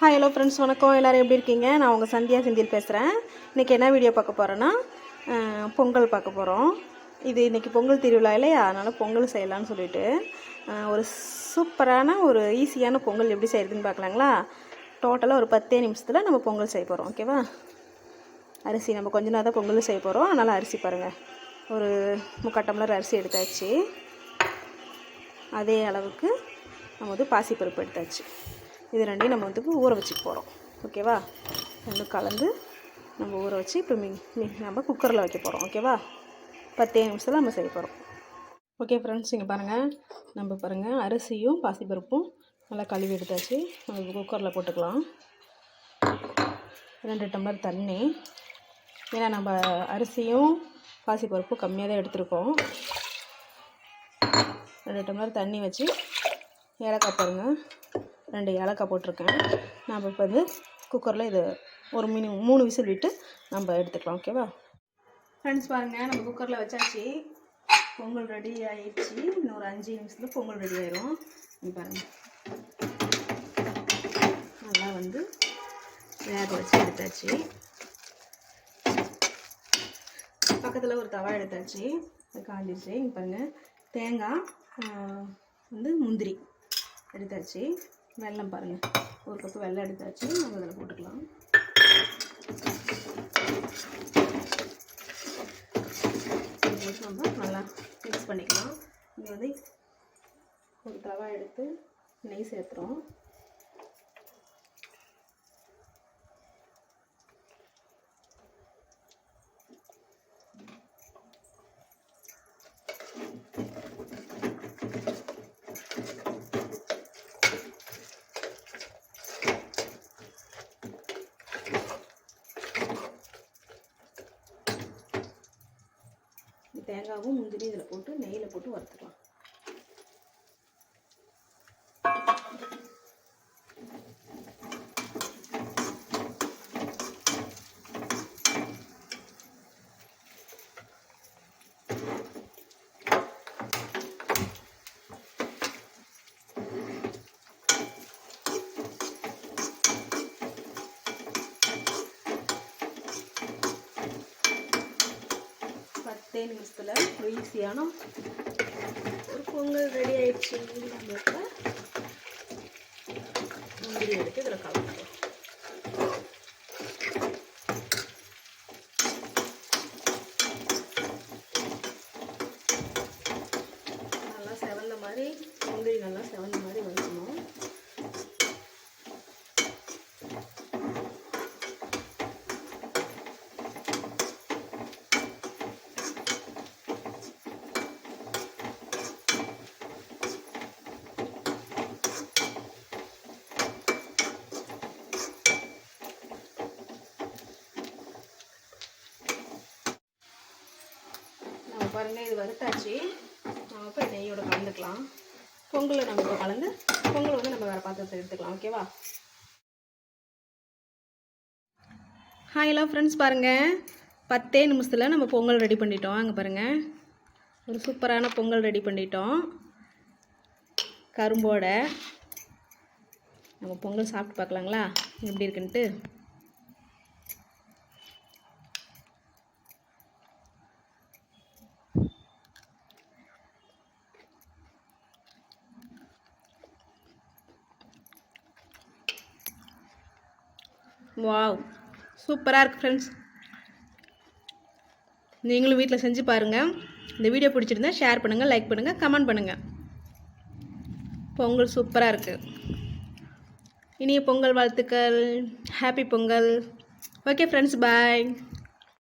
Hi hello friends வணக்கம். எல்லோரும் எப்படி இருக்கீங்க? நான் உங்கள் சந்தியா செந்தில் பேசுகிறேன் இன்றைக்கி என்ன வீடியோ பார்க்க போகிறேன்னா பொங்கல் பார்க்க போகிறோம் இது இன்றைக்கி பொங்கல் திருவிழா இல்லையா? அதனால் பொங்கல் செய்யலாம்னு சொல்லிட்டு ஒரு சூப்பரான ஒரு ஈஸியான பொங்கல் எப்படி செய்கிறதுன்னு பார்க்கலாங்களா? டோட்டலாக ஒரு பத்தே நிமிஷத்தில் நம்ம பொங்கல் செய்ய போகிறோம் ஓகேவா அரிசி நம்ம கொஞ்ச நேரம் தான் பொங்கல் செய்ய போகிறோம் அதனால் அரிசி பாருங்கள் ஒரு முக்கால் டம்ளர் அரிசி எடுத்தாச்சு. அதே அளவுக்கு நம்ம வந்து பாசிப்பருப்பு எடுத்தாச்சு. இது ரெண்டையும் நம்ம வந்து ஊற வச்சுக்க போகிறோம் ஓகேவா ரெண்டும் கலந்து நம்ம ஊற வச்சு இப்போ மி நம்ம குக்கரில் வைக்க போகிறோம் ஓகேவா பத்தே நிமிஷத்தில் நம்ம செய்ய போகிறோம் ஓகே ஃப்ரெண்ட்ஸ் இங்கே பாருங்கள் நம்ம பாருங்கள் அரிசியும் பாசிப்பருப்பும் நல்லா கழுவி எடுத்தாச்சு. நம்ம குக்கரில் போட்டுக்கலாம். ரெண்டு டம்ளர் தண்ணி. ஏன்னா நம்ம அரிசியும் பாசிப்பருப்பும் கம்மியாக தான் எடுத்திருக்கோம். ரெண்டு டம்ளர் தண்ணி வச்சு ஏலக்காய் பாருங்கள் ரெண்டு ஏலக்காய் போட்டிருக்கேன். நம்ம இப்போ வந்து குக்கரில் இது ஒரு மினி மூணு விசில் விட்டு நம்ம எடுத்துக்கலாம் ஓகேவா? ஃப்ரெண்ட்ஸ் பாருங்கள் நம்ம குக்கரில் வச்சாச்சு. பொங்கல் ரெடி ஆகிடுச்சு இன்னும் ஒரு அஞ்சு நிமிஷத்தில் பொங்கல் ரெடி ஆயிரும். பாருங்கள் நல்லா வந்து வேக வச்சு எடுத்தாச்சு. பக்கத்தில் ஒரு தவா எடுத்தாச்சு. அது காஞ்சிருச்சு. இங்கே பாருங்கள் தேங்காய் வந்து முந்திரி எடுத்தாச்சு. வெள்ளம் பாருங்கள் ஒரு கப்பு வெள்ளம் எடுத்தாச்சு. நம்ம அதில் போட்டுக்கலாம். நம்ம நல்லா மிக்ஸ் பண்ணிக்கலாம். இங்கே வந்து ஒரு தவா எடுத்து நெய் சேர்த்துறோம். தேங்காவும் முந்திரி இதில் போட்டு நெய்யில் போட்டு வறுத்துக்கலாம். தேன் மிஸ்தில் ஒரு ஈஸியான ஒரு பொங்கல் ரெடி ஆயிடுச்சு. நம்ம முந்திரி எடுத்து இதில் கலந்துக்கலாம் நல்லா செவந்த மாதிரி முந்திரி நல்லா செவந்த மாதிரி வறுக்கணும் நம்ம பாருங்கள் இது வறுத்தாச்சு. நம்ம இப்போ நெய்யோட கலந்துக்கலாம். பொங்கலை நம்ம இப்போ கலந்து பொங்கல் வந்து நம்ம வேறு பாத்திரத்தை எடுத்துக்கலாம் ஓகேவா ஹாய் ஹலோ ஃப்ரெண்ட்ஸ் பாருங்கள் பத்தே நிமிஷத்தில் நம்ம பொங்கல் ரெடி பண்ணிட்டோம். அங்கே பாருங்கள் ஒரு சூப்பரான பொங்கல் ரெடி பண்ணிட்டோம். கரும்போட. நம்ம பொங்கல் சாப்பிட்டு பார்க்கலாங்களா? எப்படி இருக்குன்ட்டு? வாவ். சூப்பராக இருக்குது ஃப்ரெண்ட்ஸ் நீங்களும் வீட்டில் செஞ்சு பாருங்கள் இந்த வீடியோ பிடிச்சிருந்தா ஷேர் பண்ணுங்கள் லைக் பண்ணுங்கள் கமெண்ட் பண்ணுங்கள் பொங்கல் சூப்பராக இருக்குது இனிய பொங்கல் வாழ்த்துக்கள். Happy Pongal. Okay friends bye